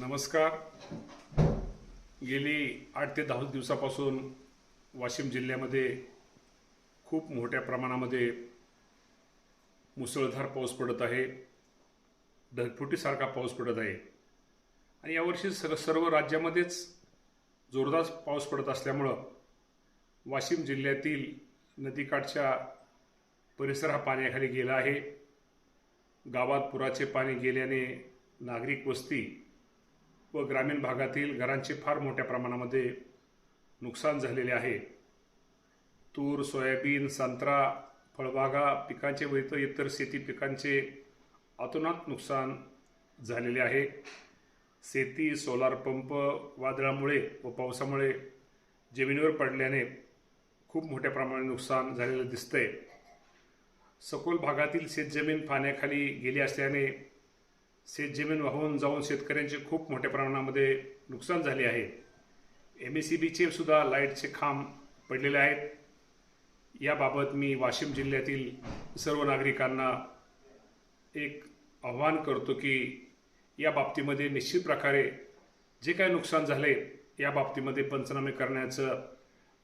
नमस्कार. गेली आठ ते दहा दिवसापासून वाशिम जिल्ह्यामध्ये खूप मोठ्या प्रमाणामध्ये मुसळधार पाऊस पडत आहे. ढगफुटीसारखा पाऊस पडत आहे. आणि यावर्षी सग सर्व राज्यामध्येच जोरदार पाऊस पडत असल्यामुळं वाशिम जिल्ह्यातील नदीकाठच्या परिसर हा पाण्याखाली गेला आहे. गावात पुराचे पाणी गेल्याने नागरिक वस्ती व ग्रामीण भागातील घरांचे फार मोठ्या प्रमाणामध्ये नुकसान झालेले आहे. तूर सोयाबीन संत्रा फळबागा पिकांचे व इतर इतर शेती पिकांचे अतोनात नुकसान झालेले आहे. शेती सोलार पंप वादळामुळे व पावसामुळे जमिनीवर पडल्याने खूप मोठ्या प्रमाणात नुकसान झालेलं दिसतंय. सखोल भागातील शेतजमीन पाण्याखाली गेली असल्याने शेतजमीन वाहून जाऊन शेतकऱ्यांचे खूप मोठ्या प्रमाणामध्ये नुकसान झाले आहे. एम एस सी बीचे सुद्धा लाईटचे खांब पडलेले आहेत. याबाबत मी वाशिम जिल्ह्यातील सर्व नागरिकांना एक आव्हान करतो की या बाबतीमध्ये निश्चित प्रकारे जे काही नुकसान झाले या बाबतीमध्ये पंचनामे करण्याचं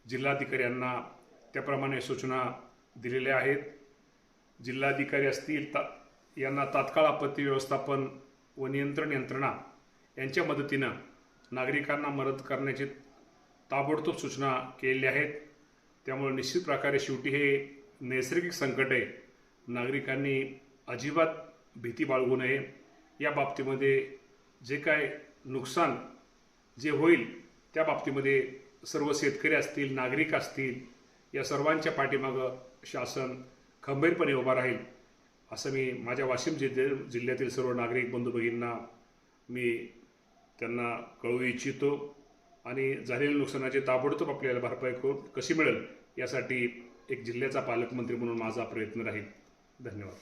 जिल्हाधिकाऱ्यांना त्याप्रमाणे सूचना दिलेल्या आहेत. जिल्हाधिकारी असतील ता यांना तात्काळ आपत्ती व्यवस्थापन व नियंत्रण यंत्रणा यांच्या मदतीनं नागरिकांना मदत करण्याची ताबडतोब सूचना केलेल्या आहेत. त्यामुळे निश्चित प्रकारे शेवटी हे नैसर्गिक संकट आहे. नागरिकांनी अजिबात भीती बाळगू नये. या बाबतीमध्ये जे काय नुकसान जे होईल त्या बाबतीमध्ये सर्व शेतकरी असतील नागरिक असतील या सर्वांच्या पाठीमागं शासन खंबीरपणे उभा राहील. असं मी माझ्या वाशिम जिल्ह्या जिल्ह्यातील सर्व नागरिक बंधू भगिनींना मी त्यांना कळवू इच्छितो आणि झालेल्या नुकसानाची ताबडतोब आपल्याला भरपाई करून कशी मिळेल यासाठी एक जिल्ह्याचा पालकमंत्री म्हणून माझा प्रयत्न राहील. धन्यवाद.